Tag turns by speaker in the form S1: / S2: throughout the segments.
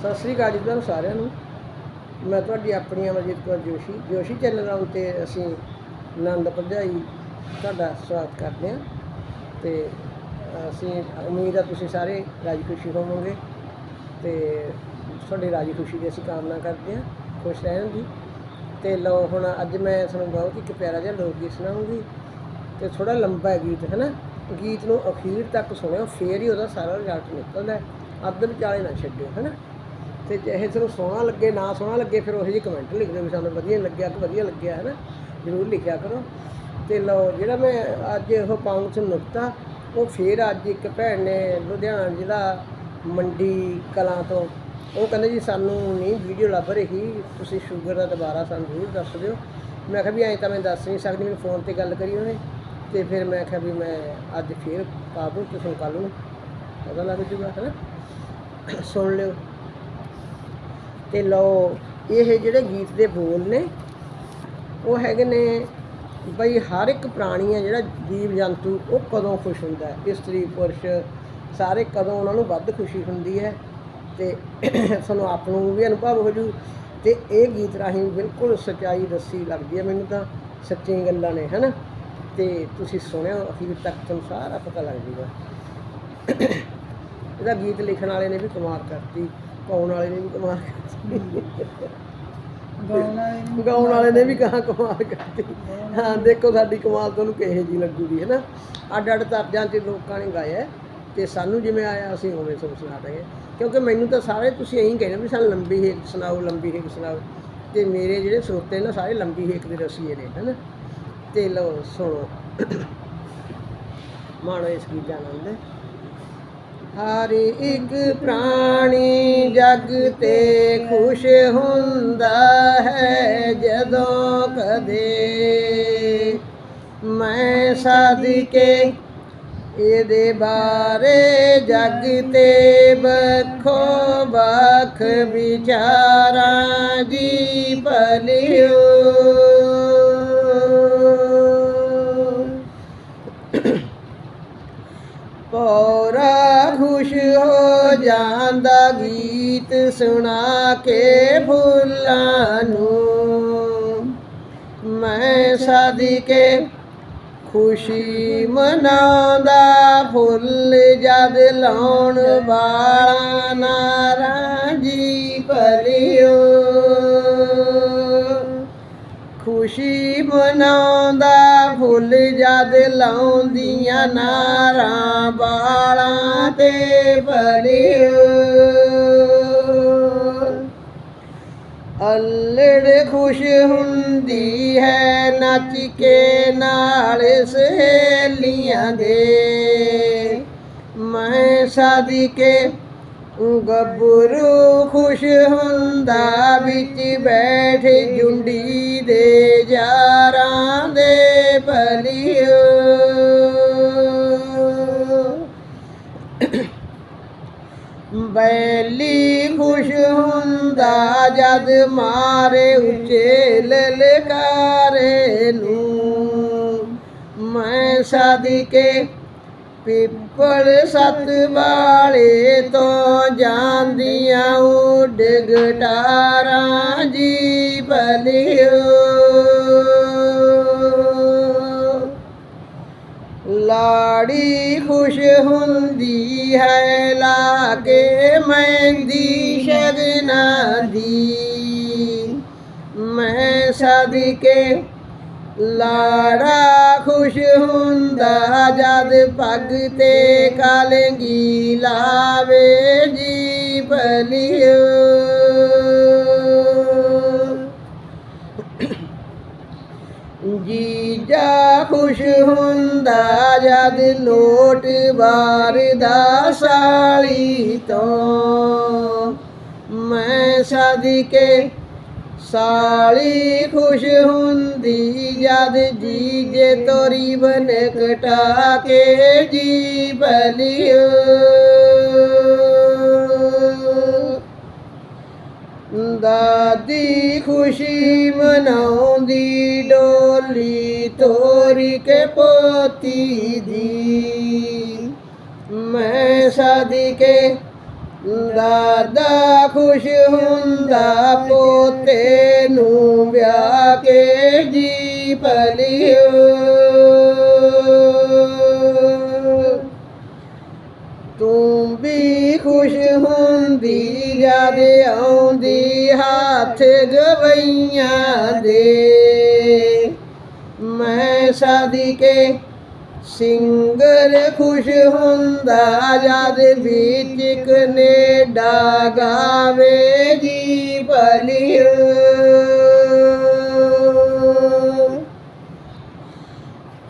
S1: ਸਤਿ ਸ੍ਰੀ ਅਕਾਲ ਜੀ ਤੁਹਾਨੂੰ ਸਾਰਿਆਂ ਨੂੰ। ਮੈਂ ਤੁਹਾਡੀ ਆਪਣੀ ਅਮਰਜੀਤ ਕੌਰ ਜੋਸ਼ੀ। ਜੋਸ਼ੀ ਚੈਨਲ ਆਉਣ 'ਤੇ ਅਸੀਂ ਆਨੰਦ ਭਰਜਾਈ ਤੁਹਾਡਾ ਸਵਾਗਤ ਕਰਦੇ ਹਾਂ। ਤੇ ਅਸੀਂ ਉਮੀਦ ਆ ਤੁਸੀਂ ਸਾਰੇ ਰਾਜੀ ਖੁਸ਼ੀ ਹੋਵੋਗੇ ਤੇ ਤੁਹਾਡੀ ਰਾਜੀ ਖੁਸ਼ੀ ਦੀ ਅਸੀਂ ਕਾਮਨਾ ਕਰਦੇ ਹਾਂ। ਖੁਸ਼ ਰਹਿਣ ਦੀ। ਤੇ ਲਓ ਹੁਣ ਅੱਜ ਮੈਂ ਤੁਹਾਨੂੰ ਬਹੁਤ ਹੀ ਇੱਕ ਪਿਆਰਾ ਜਿਹਾ ਲੋਕ ਗੀਤ ਸੁਣਾਉਂਗੀ। ਤੇ ਥੋੜਾ ਲੰਬਾ ਹੈ ਗੀਤ, ਹੈ ਨਾ? ਗੀਤ ਨੂੰ ਅਖੀਰ ਤੱਕ ਸੁਣਿਓ, ਫੇਰ ਹੀ ਉਹਦਾ ਸਾਰਾ ਰਿਜ਼ਲਟ ਨਿਕਲਦਾ। ਅੱਧ ਵਿਚਾਲੇ ਨਾ ਛੱਡਿਓ, ਹੈ ਨਾ? ਤੇ ਚਾਹੇ ਤੁਹਾਨੂੰ ਸੋਹਣਾ ਲੱਗੇ, ਨਾ ਸੋਹਣਾ ਲੱਗੇ, ਫਿਰ ਉਹੋ ਜਿਹੇ ਕਮੈਂਟ ਲਿਖ ਦਿਓ ਵੀ ਸਾਨੂੰ ਵਧੀਆ ਲੱਗਿਆ ਕਿ ਵਧੀਆ ਲੱਗਿਆ ਹੈ ਨਾ ਜ਼ਰੂਰ ਲਿਖਿਆ ਕਰੋ। ਤੇ ਲਓ, ਜਿਹੜਾ ਮੈਂ ਅੱਜ ਉਹ ਪਾਉਂ ਚ ਨੁਕਤਾ, ਉਹ ਫਿਰ ਅੱਜ ਇੱਕ ਭੈਣ ਨੇ ਲੁਧਿਆਣਾ ਜ਼ਿਲ੍ਹਾ ਮੰਡੀ ਕਲਾਂ ਤੋਂ, ਉਹ ਕਹਿੰਦੇ ਜੀ ਸਾਨੂੰ ਨਹੀਂ ਵੀਡੀਓ ਲੱਭ ਰਹੀ, ਤੁਸੀਂ ਸ਼ੂਗਰ ਦਾ ਦੁਬਾਰਾ ਸਾਨੂੰ ਜ਼ਰੂਰ ਦੱਸ ਦਿਓ। ਮੈਂ ਕਿਹਾ ਵੀ ਐਂ ਤਾਂ ਮੈਂ ਦੱਸ ਨਹੀਂ ਸਕਦੀ, ਮੈਨੂੰ ਫੋਨ ਤੇ ਗੱਲ ਕਰੀ ਉਹਨੇ। ਤੇ ਫਿਰ ਮੈਂ ਕਿਹਾ ਵੀ ਮੈਂ ਅੱਜ ਫਿਰ ਪਾ ਦੂੰ, ਤੇ ਤੁਹਾਨੂੰ ਕੱਲ੍ਹ ਨੂੰ ਪਤਾ ਲੱਗ ਜੂਗਾ ਹੈ ਨਾ ਸੁਣ ਲਿਓ। ਤੇ ਲਓ, ਇਹ ਜਿਹੜੇ ਗੀਤ ਦੇ ਬੋਲ ਨੇ, ਉਹ ਹੈਗੇ ਨੇ ਬਈ ਹਰ ਇੱਕ ਪ੍ਰਾਣੀ ਹੈ ਜਿਹੜਾ ਜੀਵ ਜੰਤੂ, ਉਹ ਕਦੋਂ ਖੁਸ਼ ਹੁੰਦਾ ਹੈ? ਇਸਤਰੀ, ਪੁਰਸ਼, ਸਾਰੇ ਕਦੋਂ ਉਹਨਾਂ ਨੂੰ ਵੱਧ ਖੁਸ਼ੀ ਹੁੰਦੀ ਹੈ? ਤੇ ਸਾਨੂੰ ਆਪ ਨੂੰ ਵੀ ਅਨੁਭਵ ਹੋ ਜੂ। ਤੇ ਇਹ ਗੀਤ ਰਾਹੀਂ ਬਿਲਕੁਲ ਸੱਚਾਈ ਦੱਸੀ ਲੱਗਦੀ ਹੈ ਮੈਨੂੰ ਤਾਂ, ਸੱਚੀਆਂ ਗੱਲਾਂ ਨੇ, ਹਨਾ? ਤੇ ਤੁਸੀਂ ਸੁਣਿਓ ਅਖੀਰ ਤੱਕ, ਤੁਹਾਨੂੰ ਸਾਰਾ ਪਤਾ ਲੱਗ ਜੂਗਾ। ਇਹਦਾ ਗੀਤ ਲਿਖਣ ਵਾਲੇ ਨੇ ਵੀ ਕਮਾਲ ਕਰਤੀ। ਗਾਉਣ ਵਾਲੇ ਨੇ ਵੀ ਕਮਾਲ ਕਰਤੀ। ਗਾਉਣ ਵਾਲੇ ਨੇ ਵੀ ਕਹਾ ਕਮਾਲ ਕਰਤੀ। ਹਾਂ ਦੇਖੋ ਸਾਡੀ ਕਮਾਲ ਤੁਹਾਨੂੰ ਕਿਹੇ ਜੀ ਲੱਗੂਗੀ ਹੈ ਨਾ? ਅੱਡ ਅੱਡ ਤਰਜਾਂ 'ਚ ਲੋਕਾਂ ਨੇ ਗਾਇਆ ਤੇ ਸਾਨੂੰ ਜਿਵੇਂ ਆਇਆ ਅਸੀਂ ਉਵੇਂ ਤੁਹਾਨੂੰ ਸੁਣਾ ਦਾਂਗੇ। ਕਿਉਂਕਿ ਮੈਨੂੰ ਤਾਂ ਸਾਰੇ ਤੁਸੀਂ ਇਹੀ ਕਹਿੰਦੇ ਵੀ ਸਾਨੂੰ ਲੰਬੀ ਹੇਕ ਸੁਣਾਓ ਲੰਬੀ ਹੇਕ ਸੁਣਾਓ। ਤੇ ਮੇਰੇ ਜਿਹੜੇ ਸਰੋਤੇ ਨੇ ਸਾਰੇ ਲੰਬੀ ਹੇਕ ਦੇ ਰਸੀਏ ਨੇ ਹੈ ਨਾ? ਤੇ ਲਓ ਸੁਣੋ। ਮਾਣੋ ਇਸ ਗੀਤ ਦਾ ਆਨੰਦ ਹਰ ਇੱਕ ਪ੍ਰਾਣੀ ਜਗ ਤੇ ਖੁਸ਼ ਹੁੰਦਾ ਹੈ ਜਦੋਂ ਕਦੇ ਮੈਂ ਸਦਕੇ ਇਹਦੇ ਬਾਰੇ ਜਗ ਤੇ ਬਖੋ ਬਖ ਵਿਚਾਰਾਂ ਜੀ ਭਲਿਓ ਪੌਰਾ ਖੁਸ਼ ਹੋ ਜਾਂਦਾ ਗੀਤ ਸੁਣਾ ਕੇ ਫੁੱਲਾਂ ਨੂੰ। ਮੈਂ ਸਦਕੇ ਖੁਸ਼ੀ ਮਨਾਉਂਦਾ, ਫੁੱਲ ਜਦ ਲਾਉਣ ਵਾਲਾ ਨਾਰਾਜੀ ਭਲਿਓ। ਖੁਸ਼ੀ ਮਨਾਉਂਦਾ ਫੁੱਲ ਜਦ ਲਾਉਂਦੀਆਂ ਨਾਰਾਂ ਬਾਲਾਂ ਤੇ ਭਲਿਓ ਅਲੜ ਖੁਸ਼ ਹੁੰਦੀ ਹੈ ਨੱਚ ਕੇ ਨਾਲ ਸਹੇਲੀਆਂ ਦੇ। ਮੈਂ ਸਦਕੇ ਗੱਭਰੂ ਖੁਸ਼ ਹੁੰਦਾ ਵਿੱਚ ਬੈਠ ਜੁੰਡੀ ਦੇ। ਬੈਲੀ ਖੁਸ਼ ਹੁੰਦਾ ਜਦ ਮਾਰੇ ਉੱਚੇ ਲਲਕਾਰੇ ਨੂੰ। ਮੈਂ ਸਦਕੇ ਪਿੱਪਲ ਸਤ ਵਾਲੇ ਤੋਂ ਜਾਂਦੀਆਂ ਉੱਡ ਗਟਾਰਾਂ ਜੀ ਭਲਿਓ ਲਾੜੀ ਖੁਸ਼ ਹੁੰਦੀ ਹੈ ਲਾ ਕੇ ਮਹਿੰਦੀ ਸ਼ਗਨਾ ਦੀ ਮੈਂ ਸਦਕੇ ਲਾੜਾ ਖੁਸ਼ ਹੁੰਦਾ, ਜਦ ਪੱਗ ਤੇ ਕਲੰਗੀ ਲਾਵੇ ਜੀ ਭਲਿਓ ਜਾ ਖੁਸ਼ ਹੁੰਦਾ ਜਦ ਲੋਟ ਵਾਰਦਾ ਸਾਲੀ ਤੋਂ। ਮੈਂ ਸਦਕੇ ਸਾਲੀ ਖੁਸ਼ ਹੁੰਦੀ, ਜਦ ਜੀਜੇ ਤੋਰੀ ਬਨ ਕਟਾ ਕੇ ਜੀ ਬਲਿਓ ਦਾਦੀ ਖੁਸ਼ੀ ਮਨਾਉਂਦੀ, ਡੋਲੀ ਤੋਰੀ ਕੇ ਪੋਤੀ ਦੀ। ਮੈਂ ਸਦਕੇ ਦਾਦਾ ਖੁਸ਼ ਹੁੰਦਾ, ਪੋਤੇ ਨੂੰ ਵਿਆਹ ਕੇ ਜੀ ਭਲਿਓ ਤੂੰ ਵੀ ਖੁਸ਼ ਹੁੰਦੀ ਜਦ ਆਉਂਦੀ ਹੱਥ ਗਵਈਆਂ ਦੇ। ਮੈਂ ਸਾਦੀਕੇ ਸਿੰਗਰ ਖੁਸ਼ ਹੁੰਦਾ, ਜਦ ਵਿੱਚ ਕਨੇਡਾ ਗਾਵੇ ਜੀ ਭਲਿਓ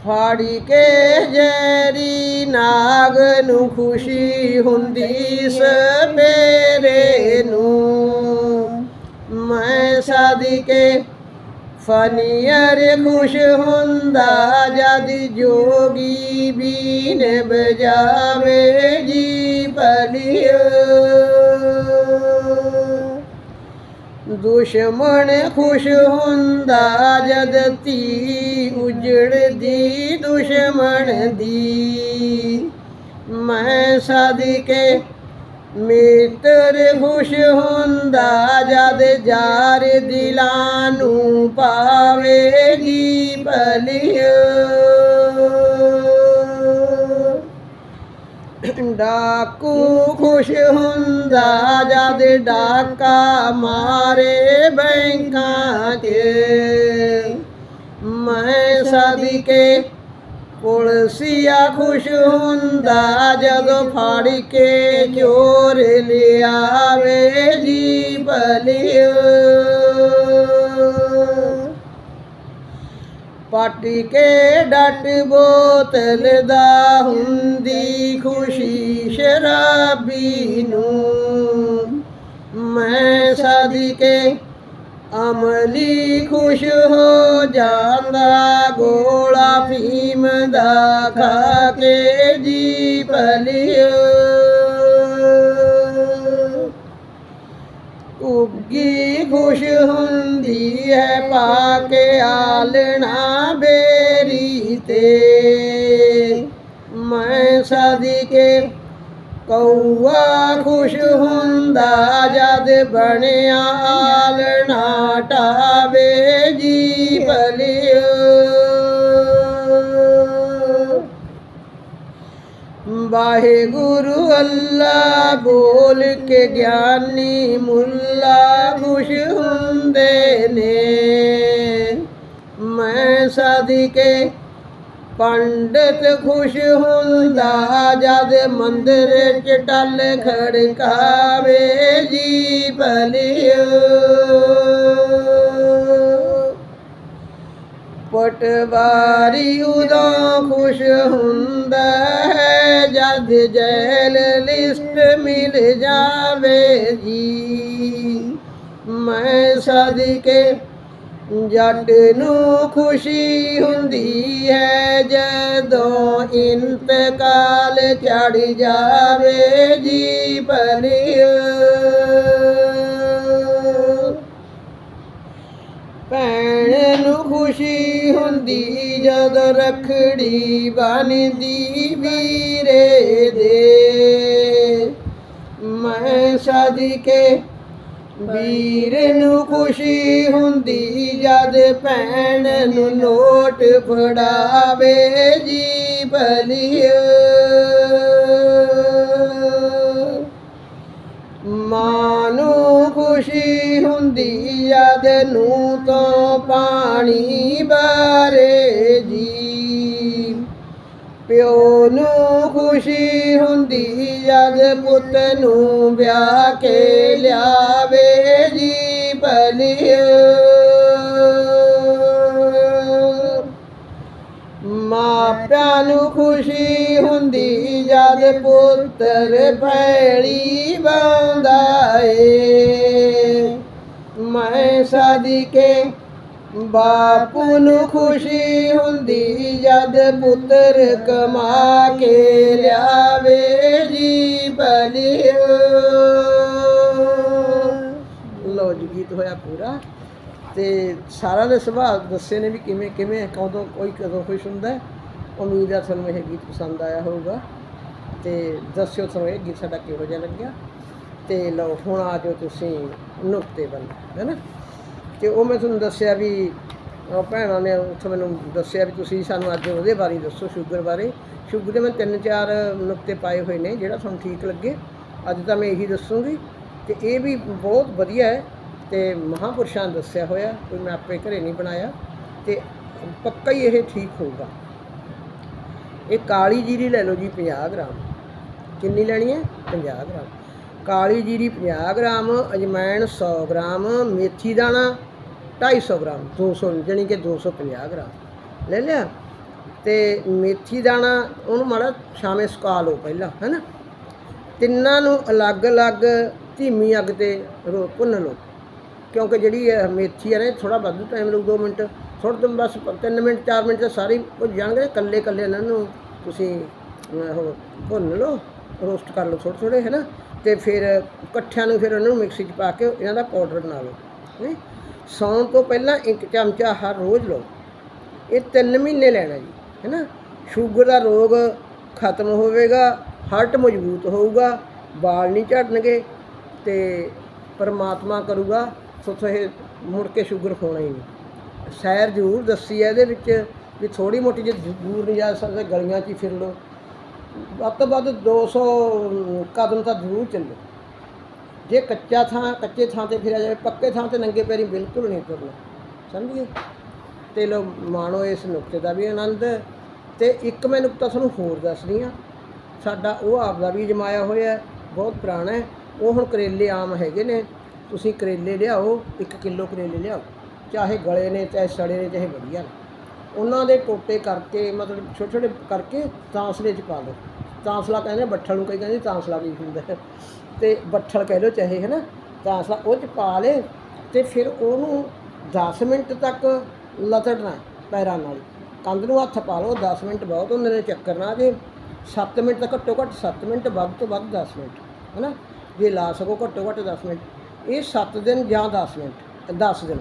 S1: ਫਾੜੀ ਕੇ ਜੈਰੀ ਨਾਗ ਨੂੰ ਖੁਸ਼ੀ ਹੁੰਦੀ ਸਵੇਰੇ ਨੂੰ। ਮੈਂ ਸਾਦੀਕੇ ਫਨੀਅਰ ਖੁਸ਼ ਹੁੰਦਾ, ਜਦ ਜੋਗੀ ਬੀਨ ਬਜਾਵੇ ਜੀ ਭਲਿਓ ਦੁਸ਼ਮਣ ਖੁਸ਼ ਹੁੰਦਾ ਜਦ ਧੀ ਉਜੜਦੀ ਦੁਸ਼ਮਣ ਦੀ। ਮੈਂ ਸਾਦੀਕੇ ਮਿੱਤਰ ਖੁਸ਼ ਹੁੰਦਾ ਜਦ ਜਾਰ ਦਿਲਾਂ ਨੂੰ ਪਾਵੇਗੀ ਭਲਿਓ ਡਾਕੂ ਖੁਸ਼ ਹੁੰਦਾ ਜਦ ਡਾਕਾ ਮਾਰੇ ਬੈਂਕਾਂ 'ਚ ਮੈਂ ਸਦਕੇ ਪੁਲਸੀਆ ਖੁਸ਼ ਹੁੰਦਾ ਜਦੋਂ ਫੜ ਕੇ ਚੋਰ ਲਿਆਵੇ ਜੀ ਭਲਿਓ ਪੱਟ ਕੇ ਡਟ ਬੋਤਲ ਦਾ ਹੁੰਦੀ ਖੁਸ਼ੀ ਸ਼ਰਾਬੀ ਨੂੰ। ਮੈਂ ਸਦਕੇ ਅਮਲੀ ਖੁਸ਼ ਹੋ ਜਾਂਦਾ, ਗੋਲਾ ਫੀਮ ਦਾ ਖਾ ਕੇ ਜੀ ਭਲਿਓ। ਖੁਸ਼ ਹੁੰਦੀ ਹੈ ਪਾ ਕੇ ਆਲਣਾ ਬੇਰੀ ਤੇ। ਮੈਂ ਸਦਕੇ ਕੌਆ ਖੁਸ਼ ਹੁੰਦਾ, ਜਦ ਬਣਿਆ ਆਲਣਾ ਟਾਵੇ ਜੀ ਭਲਿਓ ਵਾਹਿਗੁਰੂ ਅੱਲਾ ਬੋਲ ਕੇ ਗਿਆਨੀ ਮੁੱਲਾ ਖੁਸ਼ ਹੁੰਦੇ ਨੇ। ਮੈਂ ਸਦਕੇ ਪੰਡਤ ਖੁਸ਼ ਹੁੰਦਾ, ਜਦ ਮੰਦਰ ਚ ਟਲ ਖੜਕਾਵੇ ਜੀ ਭਲਿਓ ਪਟਵਾਰੀ ਉਦੋਂ ਖੁਸ਼ ਹੁੰਦਾ ਹੈ, ਜਦ ਜੈਲ ਲਿਸਟ ਮਿਲ ਜਾਵੇ ਜੀ। ਮੈਂ ਸਦਕੇ ਜੱਟ ਨੂੰ ਖੁਸ਼ੀ ਹੁੰਦੀ ਹੈ, ਜਦੋਂ ਇੰਤਕਾਲ ਚੜ ਜਾਵੇ ਜੀ ਭਲਿਓ ਭੈਣ ਖੁਸ਼ੀ ਹੁੰਦੀ ਜਦ ਰਖੜੀ ਬਣਦੀ ਵੀਰੇ ਦੇ। ਮੈਂ ਸਦਕੇ ਵੀਰ ਨੂੰ ਖੁਸ਼ੀ ਹੁੰਦੀ ਜਦ ਭੈਣ ਨੂੰ ਨੋਟ ਫੜਾਵੇ ਜੀ ਭਲਿਓ ਮਾਂ ਖੁਸ਼ੀ ਹੁੰਦੀ ਜਦ ਨੂੰ ਤੋਂ ਪਾਣੀ ਬਾਰੇ ਜੀ। ਪਿਓ ਨੂੰ ਖੁਸ਼ੀ ਹੁੰਦੀ ਜਦ ਪੁੱਤ ਨੂੰ ਵਿਆਹ ਕੇ ਲਿਆਵੇ ਜੀ ਭਲਿਓ ਮਾਪਿਆਂ ਨੂੰ ਖੁਸ਼ੀ ਹੁੰਦੀ ਜਦ ਪੁੱਤਰ ਪੈਲੀ ਬਾਂਦਾ ਏ। ਮੈਂ ਸਦਕੇ ਬਾਪੂ ਨੂੰ ਖੁਸ਼ੀ ਹੁੰਦੀ ਜਦ ਪੁੱਤਰ ਕਮਾ ਕੇ ਲਿਆਵੇ ਜੀ ਭਲਿਓ ਲੋ ਜੀ, ਗੀਤ ਹੋਇਆ ਪੂਰਾ। ਤੇ ਸਾਰਾ ਦੇ ਸੁਭਾਅ ਦੱਸੇ ਨੇ ਵੀ ਕਿਵੇਂ ਕਿਵੇਂ, ਕਦੋਂ ਕੋਈ ਕਦੋਂ ਖੁਸ਼ ਹੁੰਦਾ। ਉਮੀਦ ਆ ਤੁਹਾਨੂੰ ਇਹ ਗੀਤ ਪਸੰਦ ਆਇਆ ਹੋਊਗਾ। ਤੇ ਦੱਸਿਓ ਤੁਹਾਨੂੰ ਇਹ ਗੀਤ ਸਾਡਾ ਕਿਹੋ ਜਿਹਾ ਲੱਗਿਆ। ਤੇ ਲਓ, ਹੁਣ ਆ ਜਾਓ ਤੁਸੀਂ ਨੁਕਤੇ ਵੱਲ, ਹੈਨਾ? ਤੇ ਉਹ ਮੈਂ ਤੁਹਾਨੂੰ ਦੱਸਿਆ ਵੀ, ਉਹ ਭੈਣਾਂ ਨੇ ਉੱਥੇ ਮੈਨੂੰ ਦੱਸਿਆ ਵੀ ਤੁਸੀਂ ਸਾਨੂੰ ਅੱਜ ਉਹਦੇ ਬਾਰੇ ਦੱਸੋ, ਸ਼ੂਗਰ ਬਾਰੇ। ਸ਼ੂਗਰ ਦੇ ਮੈਂ ਤਿੰਨ ਚਾਰ ਨੁਕਤੇ ਪਾਏ ਹੋਏ ਨੇ, ਜਿਹੜਾ ਤੁਹਾਨੂੰ ਠੀਕ ਲੱਗੇ। ਅੱਜ ਤਾਂ ਮੈਂ ਇਹੀ ਦੱਸੂਗੀ। ਤੇ ਇਹ ਵੀ ਬਹੁਤ ਵਧੀਆ ਹੈ। ਤੇ ਮਹਾਂਪੁਰਸ਼ਾਂ ਨੇ ਦੱਸਿਆ ਹੋਇਆ ਕੋਈ ਮੈਂ ਆਪੇ ਘਰੇ ਨਹੀਂ ਬਣਾਇਆ। ਤੇ ਪੱਕਾ ਹੀ ਇਹ ਠੀਕ ਹੋਊਗਾ। ਇਹ ਕਾਲੀ ਜੀਰੀ ਲੈ ਲਓ ਜੀ 50 ਗ੍ਰਾਮ। ਕਿੰਨੀ ਲੈਣੀ ਹੈ? 50 ਗ੍ਰਾਮ। ਕਾਲੀ ਜੀਰੀ 50 ਗ੍ਰਾਮ ਅਜਵਾਇਣ 100 ਗ੍ਰਾਮ, ਮੇਥੀ ਦਾਣਾ 250 ਗ੍ਰਾਮ 200 ਜਾਣੀ ਕਿ 250 ਗ੍ਰਾਮ। ਲੈ ਲਿਆ। ਤੇ ਮੇਥੀ ਦਾਣਾ ਉਹਨੂੰ ਮਾੜਾ ਛਾਵੇਂ ਸੁਕਾ ਲਓ ਪਹਿਲਾਂ, ਹੈਨਾ? ਤਿੰਨਾਂ ਨੂੰ ਅਲੱਗ-ਅਲੱਗ ਧੀਮੀ ਅੱਗ ਤੇ ਰੋ, ਭੁੰਨ ਲਓ। ਕਿਉਂਕਿ ਜਿਹੜੀ ਇਹ ਮੇਥੀ ਹੈ ਨਾ ਥੋੜਾ ਵੱਧ ਟਾਈਮ ਲੱਗੂ 2 ਮਿੰਟ। ਥੋੜਾ ਤੋਂ ਬਸ 3 ਮਿੰਟ 4 ਮਿੰਟ ਤਾਂ ਸਾਰੇ ਭੁੱਜ ਜਾਣਗੇ ਕੱਲੇ ਕੱਲੇ ਇਹਨਾਂ ਨੂੰ ਤੁਸੀਂ ਉਹ ਭੁੰਨ ਲਓ ਰੋਸਟ ਕਰ ਲਓ ਥੋੜ੍ਹੇ ਥੋੜ੍ਹੇ ਹੈ ਨਾ ਤੇ ਫਿਰ ਇਕੱਠਿਆਂ ਨੂੰ ਫਿਰ ਉਹਨਾਂ ਨੂੰ ਮਿਕਸੀ 'ਚ ਪਾ ਕੇ ਇਹਨਾਂ ਦਾ ਪਾਊਡਰ ਬਣਾ ਲਓ ਨਹੀਂ ਸੌਣ ਤੋਂ ਪਹਿਲਾਂ ਇੱਕ ਚਮਚਾ ਹਰ ਰੋਜ਼ ਲਓ। ਇਹ 3 ਮਹੀਨੇ ਲੈਣਾ ਜੀ ਹੈ ਨਾ ਸ਼ੂਗਰ ਦਾ ਰੋਗ ਖਤਮ ਹੋਵੇਗਾ ਹਾਰਟ ਮਜ਼ਬੂਤ ਹੋਊਗਾ, ਵਾਲ ਨਹੀਂ ਝੜਨਗੇ ਤੇ ਪਰਮਾਤਮਾ ਕਰੂਗਾ। ਸੋਥੋਂ ਇਹ ਮੁੜ ਕੇ ਸ਼ੂਗਰ ਹੋਣਾ ਹੀ ਨਹੀਂ। ਸੈਰ ਜ਼ਰੂਰ ਦੱਸੀ ਹੈ ਇਹਦੇ ਵਿੱਚ ਵੀ ਥੋੜੀ ਮੋਟੀ ਜੇ ਦੂਰ ਨਹੀਂ ਜਾ ਸਕਦੇ, ਗਲੀਆਂ 'ਚ ਹੀ ਫਿਰ ਲਓ। ਵੱਧ ਤੋਂ ਵੱਧ 200 ਕਦਮ ਤਾਂ ਜ਼ਰੂਰ ਚੱਲੋ। ਜੇ ਕੱਚਾ ਥਾਂ, ਕੱਚੇ ਥਾਂ ਤੇ ਫਿਰਿਆ ਜਾਵੇ, ਪੱਕੇ ਥਾਂ ਤੇ ਨੰਗੇ ਪੈਰੀ ਬਿਲਕੁਲ ਨਹੀਂ ਤੁਰਨਾ। ਸਮਝ? ਗਏ ਤੇ ਲੋ ਮਾਣੋ ਇਸ ਨੁਕਤੇ ਦਾ ਵੀ ਆਨੰਦ। ਤੇ ਇੱਕ ਮੈਂ ਨੁਕਤਾ ਤੁਹਾਨੂੰ ਹੋਰ ਦੱਸਦੀ ਆ ਸਾਡਾ ਉਹ ਆਪ ਦਾ ਵੀ ਜਮਾਇਆ ਹੋਇਆ ਬਹੁਤ ਪੁਰਾਣਾ ਹੈ। ਉਹ ਹੁਣ ਕਰੇਲੇ ਆਮ ਹੈਗੇ ਨੇ। ਤੁਸੀਂ ਕਰੇਲੇ ਲਿਆਓ 1 ਕਿਲੋ ਕਰੇਲੇ ਲਿਆਓ, ਚਾਹੇ ਗਲੇ ਨੇ, ਚਾਹੇ ਸੜੇ ਨੇ, ਚਾਹੇ ਵਧੀਆ ਨੇ। ਉਹਨਾਂ ਦੇ ਟੋਟੇ ਕਰਕੇ, ਮਤਲਬ ਛੋਟੇ ਛੋਟੇ ਕਰਕੇ ਤਾਂਸਲੇ 'ਚ ਪਾ ਲਓ ਤਾਂਸਲਾ ਕਹਿੰਦੇ ਬੱਠਲ ਨੂੰ, ਕਈ ਕਹਿੰਦੇ ਤਾਂਸਲਾ ਵੀ ਹੁੰਦਾ ਹੈ। ਤੇ ਬੱਠਲ ਕਹਿ ਲਓ ਚਾਹੇ ਹੈ ਨਾ ਤਾਂਸਲਾ ਉਹ 'ਚ ਪਾ ਲੇ ਤੇ ਫਿਰ ਉਹਨੂੰ 10 ਮਿੰਟ ਤੱਕ ਲਤੜਨਾ ਪੈਰਾਂ ਨਾਲ। ਕੰਧ ਨੂੰ ਹੱਥ ਪਾ ਲਓ 10 ਮਿੰਟ ਬਹੁਤ ਹੁੰਦੇ ਨੇ ਚੱਕਰ ਨਾ ਜੇ। 7 ਮਿੰਟ ਤੱਕ ਘੱਟੋ ਘੱਟ 7 ਮਿੰਟ ਵੱਧ ਤੋਂ ਵੱਧ 10 ਮਿੰਟ ਹੈ ਨਾ ਜੇ ਲਾ ਸਕੋ ਘੱਟੋ ਘੱਟ 10 ਮਿੰਟ। ਇਹ 7 ਦਿਨ ਜਾਂ 10 ਮਿੰਟ 10 ਦਿਨ।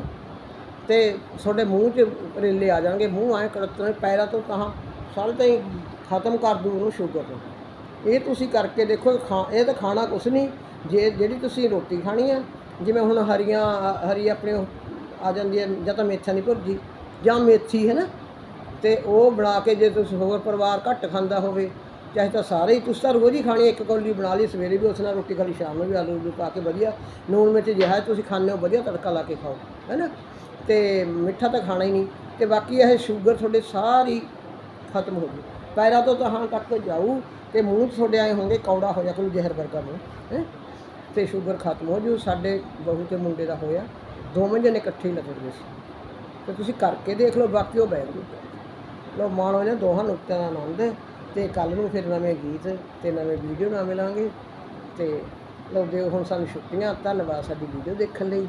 S1: ਤੇ ਤੁਹਾਡੇ ਮੂੰਹ 'ਚ ਕਰੇਲੇ ਆ ਜਾਣਗੇ, ਮੂੰਹ ਆਏ ਕੜਤਣੇ, ਪੈਰਾਂ ਤੋਂ ਤਾਂ ਸਾਰੇ ਤਾਂ ਖਤਮ ਕਰ ਦੂ ਉਹਨੂੰ ਸ਼ੂਗਰ ਨੂੰ ਇਹ ਤੁਸੀਂ ਕਰਕੇ ਦੇਖੋ, ਖਾ, ਇਹ ਤਾਂ ਖਾਣਾ ਕੁਛ ਨਹੀਂ, ਜੇ, ਜਿਹੜੀ ਤੁਸੀਂ ਰੋਟੀ ਖਾਣੀ ਆ, ਜਿਵੇਂ ਹੁਣ ਹਰੀਆਂ, ਹਰੀ ਆਪਣੇ ਆ ਜਾਂਦੀ ਹੈ ਜਾਂ ਤਾਂ ਮੇਥਾ ਨਹੀਂ ਭੁਰਜੀ, ਜਾਂ ਮੇਥੀ ਹੈ ਨਾ ਤੇ ਉਹ ਬਣਾ ਕੇ ਜੇ ਤੁਸੀਂ ਹੋਰ ਪਰਿਵਾਰ ਘੱਟ ਖਾਂਦਾ ਹੋਵੇ ਚਾਹੇ ਤਾਂ ਸਾਰੇ ਹੀ ਤੁਸੀਂ ਤਾਂ ਰੋਜ਼ ਹੀ ਖਾਣੀ ਇੱਕ ਕੌਲੀ ਬਣਾ ਲਈ, ਸਵੇਰੇ ਵੀ ਉਸ ਨਾਲ ਰੋਟੀ ਖਾਲੀ ਸ਼ਾਮ ਨੂੰ ਵੀ ਆਲੂ ਉਲੂ ਪਾ ਕੇ ਵਧੀਆ। ਨੂਣ ਮਿਰਚ ਜਿਹਾ ਤੁਸੀਂ ਖਾਂਦੇ ਹੋ, ਵਧੀਆ ਤੜਕਾ ਲਾ ਕੇ ਖਾਓ, ਹੈ ਨਾ? ਤੇ ਮਿੱਠਾ ਤਾਂ ਖਾਣਾ ਹੀ ਨਹੀਂ। ਤੇ ਬਾਕੀ ਇਹ ਸ਼ੂਗਰ ਤੁਹਾਡੇ ਸਾਰੀ ਖਤਮ ਹੋ ਗਈ। ਪੈਰਾਂ ਤੋਂ ਤਾਂ ਹਾਂ ਤੱਕ ਜਾਊ, ਤੇ ਮੂੰਹ 'ਚ ਤੁਹਾਡੇ ਆਏ ਹੋਣਗੇ ਕੌੜਾ ਹੋ ਜਾ ਕਰੂ ਜ਼ਹਿਰ ਵਰਗਾ ਮੂੰਹ, ਹੈ? ਤੇ ਸ਼ੂਗਰ ਖਤਮ ਹੋ ਜੂ, ਸਾਡੇ ਬਹੂ ਤੇ ਮੁੰਡੇ ਦਾ ਹੋਇਆ, ਦੋਵੇਂ ਜਣੇ ਇਕੱਠੇ ਹੀ ਲੱਗਦੇ ਸੀ। ਤੇ ਤੁਸੀਂ ਕਰਕੇ ਦੇਖ ਲਓ, ਬਾਕੀ ਉਹ ਬੈਠ ਜੂ ਲੋ ਮਾਣੋ ਨੇ ਦੋਹਾਂ ਨੁਕਤਿਆਂ ਦਾ ਆਨੰਦ ਤੇ ਕੱਲ ਨੂੰ ਫਿਰ ਨਵੇਂ ਗੀਤ ਤੇ ਨਵੇਂ ਵੀਡੀਓ ਨਾਲ ਮਿਲਾਂਗੇ ਤੇ ਲੋ ਦਿਓ, ਹੁਣ ਸਾਨੂੰ ਛੁੱਟੀਆਂ, ਧੰਨਵਾਦ ਸਾਡੀ ਵੀਡੀਓ ਦੇਖਣ ਲਈ।